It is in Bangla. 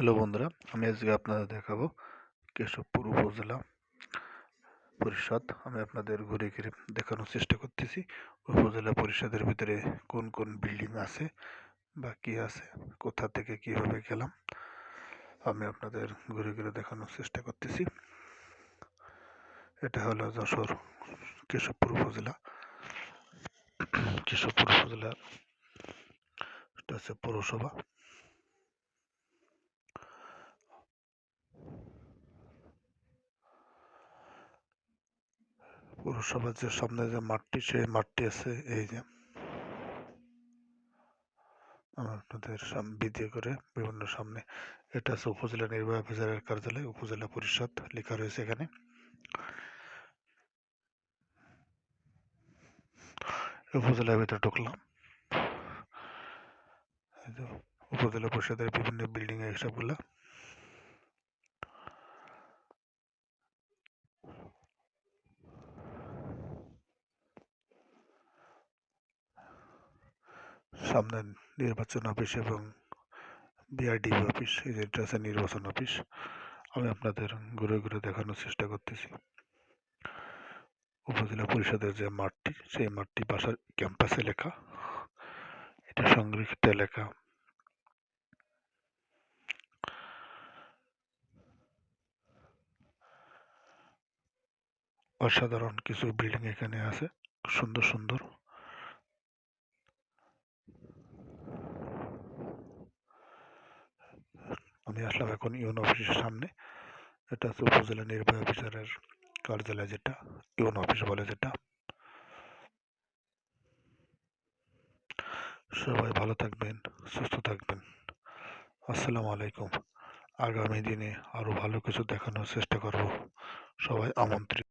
হ্যালো বন্ধুরা, আমি আজকে আপনাদের দেখাবো কেশবপুর উপজেলা পরিষদ। আমি আপনাদের ঘুরে ঘিরে দেখানোর চেষ্টা করতেছি, উপজেলা পরিষদের ভিতরে কোন কোন বিল্ডিং আছে বা কী আছে, কোথা থেকে কীভাবে গেলাম, আমি আপনাদের ঘুরে ঘুরে দেখানোর চেষ্টা করতেছি। এটা হলো যশোর কেশবপুর উপজেলা। কেশবপুর উপজেলা, এটা হচ্ছে পৌরসভা। পৌরসভার যে সামনে যে মাঠটি, সেই মাঠটি আছে, এই যে। আপনাদের ভিডিও করে বিভিন্ন সামনে এটা আছে উপজেলা নির্বাহী অফিসারের কার্যালয়, উপজেলা পরিষদ লেখা রয়েছে এখানে। উপজেলার ভিতরে ঢুকলাম। উপজেলা পরিষদের বিভিন্ন বিল্ডিং এর সামনে নির্বাচন অফিস এবং বিআরডি অফিস এই আছে নির্বাচন অফিস আমি আপনাদের ঘুরে ঘুরে দেখানোর চেষ্টা করতেছি। উপজেলা পরিষদের যে মাঠটি, সেই মাঠটি বাসার ক্যাম্পাসে লেখা। এটা সংরক্ষিত এলাকা। অসাধারণ কিছু বিল্ডিং এখানে আছে সুন্দর সুন্দর। আমি আসলাম এখন ইউন অফিসের সামনে। এটা হচ্ছে উপজেলা নির্বাহী অফিসারের কার্যালয় যেটা, ইউন অফিস বলে যেটা। সবাই ভালো থাকবেন, সুস্থ থাকবেন। আসসালামু আলাইকুম। আগামী দিনে আরও ভালো কিছু দেখানোর চেষ্টা করব। সবাই আমন্ত্রিত।